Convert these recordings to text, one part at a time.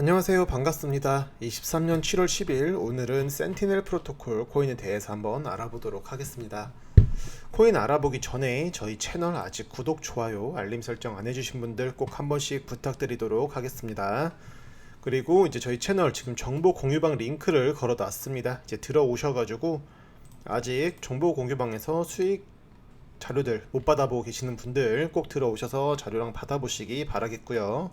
안녕하세요. 반갑습니다. 23년 7월 10일 오늘은 센티넬 프로토콜 코인에 대해서 한번 알아보도록 하겠습니다. 코인 알아보기 전에 저희 채널 아직 구독, 좋아요, 알림 설정 안 해주신 분들 꼭 한 번씩 부탁드리도록 하겠습니다. 그리고 이제 저희 채널 지금 정보 공유방 링크를 걸어 놨습니다. 이제 들어오셔가지고 아직 정보 공유방에서 수익 자료들 못 받아보고 계시는 분들 꼭 들어오셔서 자료랑 받아보시기 바라겠고요.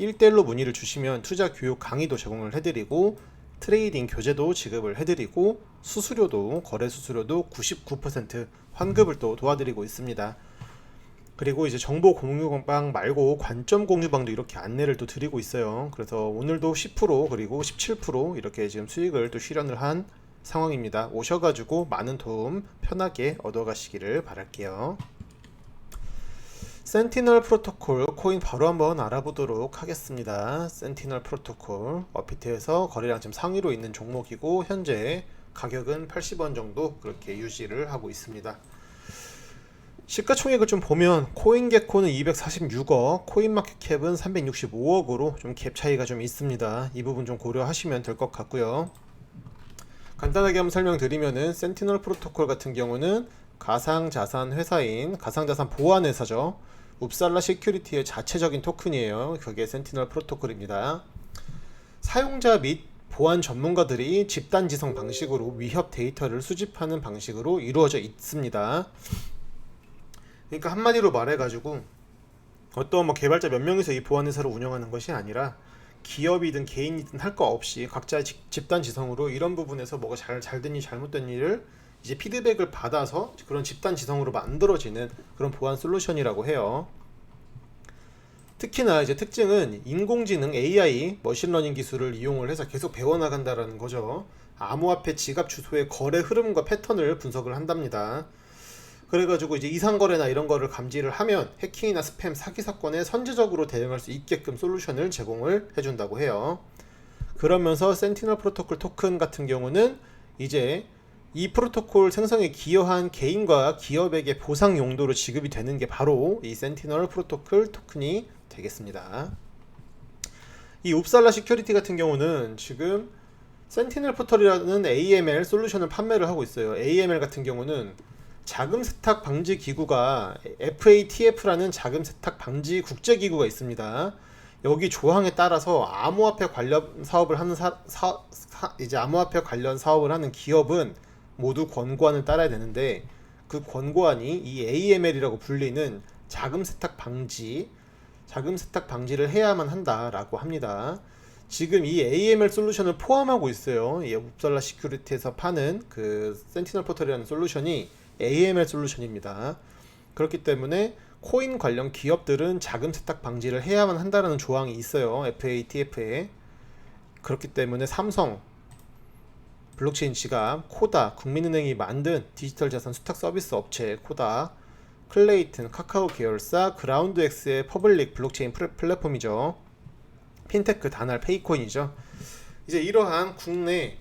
1대1로 문의를 주시면 투자 교육 강의도 제공을 해드리고 트레이딩 교재도 지급을 해드리고 수수료도 거래 수수료도 99% 환급을 또 도와드리고 있습니다. 그리고 이제 정보 공유방 말고 관점 공유방도 이렇게 안내를 또 드리고 있어요. 그래서 오늘도 10% 그리고 17% 이렇게 지금 수익을 또 실현을 한 상황입니다. 오셔가지고 많은 도움 편하게 얻어가시기를 바랄게요. 센티널 프로토콜 코인 바로 한번 알아보도록 하겠습니다. 센티널 프로토콜 업비트에서 거래량 지금 상위로 있는 종목이고 현재 가격은 80원 정도 그렇게 유지를 하고 있습니다. 시가총액을 좀 보면 코인 개코는 246억, 코인 마켓캡은 365억으로 좀 갭 차이가 좀 있습니다. 이 부분 좀 고려하시면 될 것 같고요. 간단하게 한번 설명드리면은 센티널 프로토콜 같은 경우는 가상자산 회사인 가상자산 보안 회사죠. 웁살라 시큐리티의 자체적인 토큰이에요. 그게 센티널 프로토콜입니다. 사용자 및 보안 전문가들이 집단 지성 방식으로 위협 데이터를 수집하는 방식으로 이루어져 있습니다. 그러니까 한마디로 말해가지고 어떤 뭐 개발자 몇 명이서 이 보안 회사를 운영하는 것이 아니라 기업이든 개인이든 할 거 없이 각자의 집- 집단 지성으로 이런 부분에서 뭐가 잘, 잘 됐니 잘못된 일을 이제 피드백을 받아서 그런 집단 지성으로 만들어지는 그런 보안 솔루션이라고 해요. 특히나 이제 특징은 인공지능 AI 머신러닝 기술을 이용을 해서 계속 배워나간다라는 거죠. 암호화폐 지갑 주소의 거래 흐름과 패턴을 분석을 한답니다. 그래가지고 이제 이상거래나 이런 거를 감지를 하면 해킹이나 스팸 사기 사건에 선제적으로 대응할 수 있게끔 솔루션을 제공을 해준다고 해요. 그러면서 센티널 프로토콜 토큰 같은 경우는 이제 이 프로토콜 생성에 기여한 개인과 기업에게 보상 용도로 지급이 되는 게 바로 이 센티널 프로토콜 토큰이 되겠습니다. 이 옵살라 시큐리티 같은 경우는 지금 센티널 포털이라는 AML 솔루션을 판매를 하고 있어요. AML 같은 경우는 자금 세탁 방지 기구가 FATF라는 자금 세탁 방지 국제 기구가 있습니다. 여기 조항에 따라서 암호화폐 관련 사업을 하는 사, 사, 사- 이제 암호화폐 관련 사업을 하는 기업은 모두 권고안을 따라야 되는데 그 권고안이 이 AML이라고 불리는 자금 세탁 방지 자금 세탁 방지를 해야만 한다라고 합니다. 지금 이 AML 솔루션을 포함하고 있어요. 이 웁살라 시큐리티에서 파는 그 센티널 포털이라는 솔루션이 AML 솔루션입니다. 그렇기 때문에 코인 관련 기업들은 자금 세탁 방지를 해야만 한다라는 조항이 있어요. FATF에. 그렇기 때문에 삼성, 블록체인 지갑, 코다, 국민은행이 만든 디지털 자산 수탁 서비스 업체 코다, 클레이튼, 카카오 계열사, 그라운드엑스의 퍼블릭 블록체인 플- 플랫폼이죠. 핀테크 단알 페이코인이죠. 이제 이러한 국내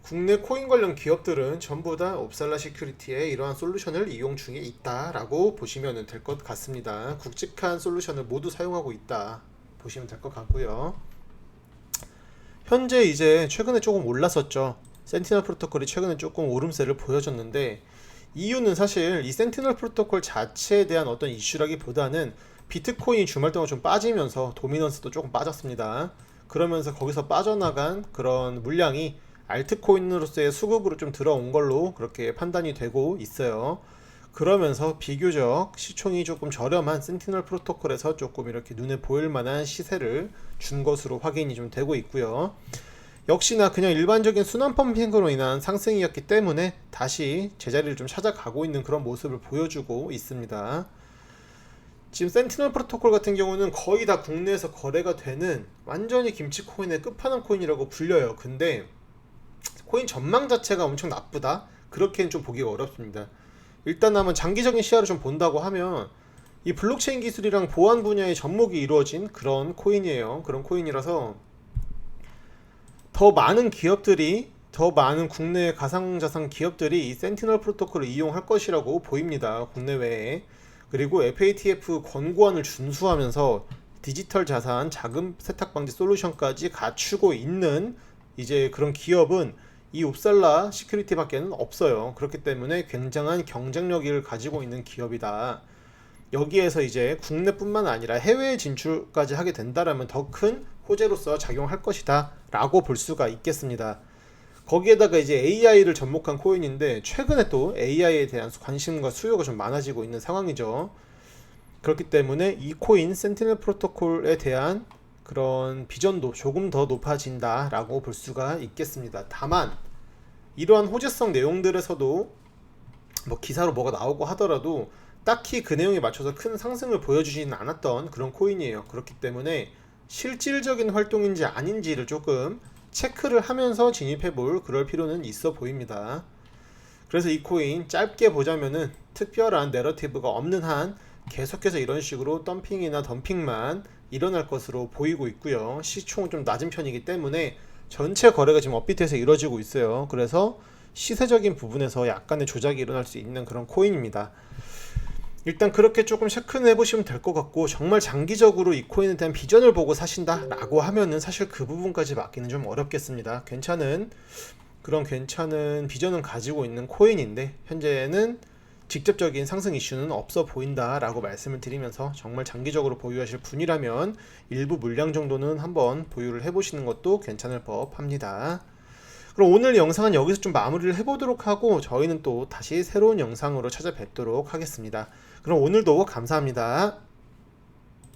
국내 코인 관련 기업들은 전부 다 옵살라 시큐리티의 이러한 솔루션을 이용 중에 있다라고 보시면 될 것 같습니다. 굵직한 솔루션을 모두 사용하고 있다 보시면 될 것 같고요. 현재 이제 최근에 조금 올랐었죠. 센티널 프로토콜이 최근에 조금 오름세를 보여줬는데 이유는 사실 이 센티널 프로토콜 자체에 대한 어떤 이슈라기보다는 비트코인이 주말 동안 좀 빠지면서 도미넌스도 조금 빠졌습니다. 그러면서 거기서 빠져나간 그런 물량이 알트코인으로서의 수급으로 좀 들어온 걸로 그렇게 판단이 되고 있어요. 그러면서 비교적 시총이 조금 저렴한 센티널 프로토콜에서 조금 이렇게 눈에 보일 만한 시세를 준 것으로 확인이 좀 되고 있고요. 역시나 그냥 일반적인 순환 펌핑으로 인한 상승이었기 때문에 다시 제자리를 좀 찾아가고 있는 그런 모습을 보여주고 있습니다. 지금 센티널 프로토콜 같은 경우는 거의 다 국내에서 거래가 되는 완전히 김치 코인의 끝판왕 코인이라고 불려요. 근데 코인 전망 자체가 엄청 나쁘다? 그렇게는 좀 보기가 어렵습니다. 일단 한번 장기적인 시야를 좀 본다고 하면 이 블록체인 기술이랑 보안 분야의 접목이 이루어진 그런 코인이에요. 그런 코인이라서 더 많은 기업들이 더 많은 국내 가상자산 기업들이 이 센티널 프로토콜을 이용할 것이라고 보입니다. 국내외에. 그리고 FATF 권고안을 준수하면서 디지털 자산 자금 세탁 방지 솔루션까지 갖추고 있는 이제 그런 기업은 이 옵살라 시큐리티 밖에는 없어요. 그렇기 때문에 굉장한 경쟁력을 가지고 있는 기업이다. 여기에서 이제 국내뿐만 아니라 해외 진출까지 하게 된다라면 더 큰 호재로서 작용할 것이다 라고 볼 수가 있겠습니다. 거기에다가 이제 AI를 접목한 코인인데 최근에 또 AI에 대한 관심과 수요가 좀 많아지고 있는 상황이죠. 그렇기 때문에 이 코인 센티넬 프로토콜에 대한 그런 비전도 조금 더 높아진다라고 볼 수가 있겠습니다. 다만 이러한 호재성 내용들에서도 뭐 기사로 뭐가 나오고 하더라도 딱히 그 내용에 맞춰서 큰 상승을 보여주지는 않았던 그런 코인이에요. 그렇기 때문에 실질적인 활동인지 아닌지를 조금 체크를 하면서 진입해 볼 그럴 필요는 있어 보입니다. 그래서 이 코인 짧게 보자면은 특별한 내러티브가 없는 한 계속해서 이런 식으로 덤핑이나 덤핑만 일어날 것으로 보이고 있고요. 시총은 좀 낮은 편이기 때문에 전체 거래가 지금 업비트에서 이루어지고 있어요. 그래서 시세적인 부분에서 약간의 조작이 일어날 수 있는 그런 코인입니다. 일단 그렇게 조금 체크는 해보시면 될 것 같고 정말 장기적으로 이 코인에 대한 비전을 보고 사신다라고 하면은 사실 그 부분까지 맞기는 좀 어렵겠습니다. 괜찮은 그런 괜찮은 비전을 가지고 있는 코인인데 현재는 직접적인 상승 이슈는 없어 보인다라고 말씀을 드리면서 정말 장기적으로 보유하실 분이라면 일부 물량 정도는 한번 보유를 해보시는 것도 괜찮을 법합니다. 그럼 오늘 영상은 여기서 좀 마무리를 해보도록 하고 저희는 또 다시 새로운 영상으로 찾아뵙도록 하겠습니다. 그럼 오늘도 감사합니다.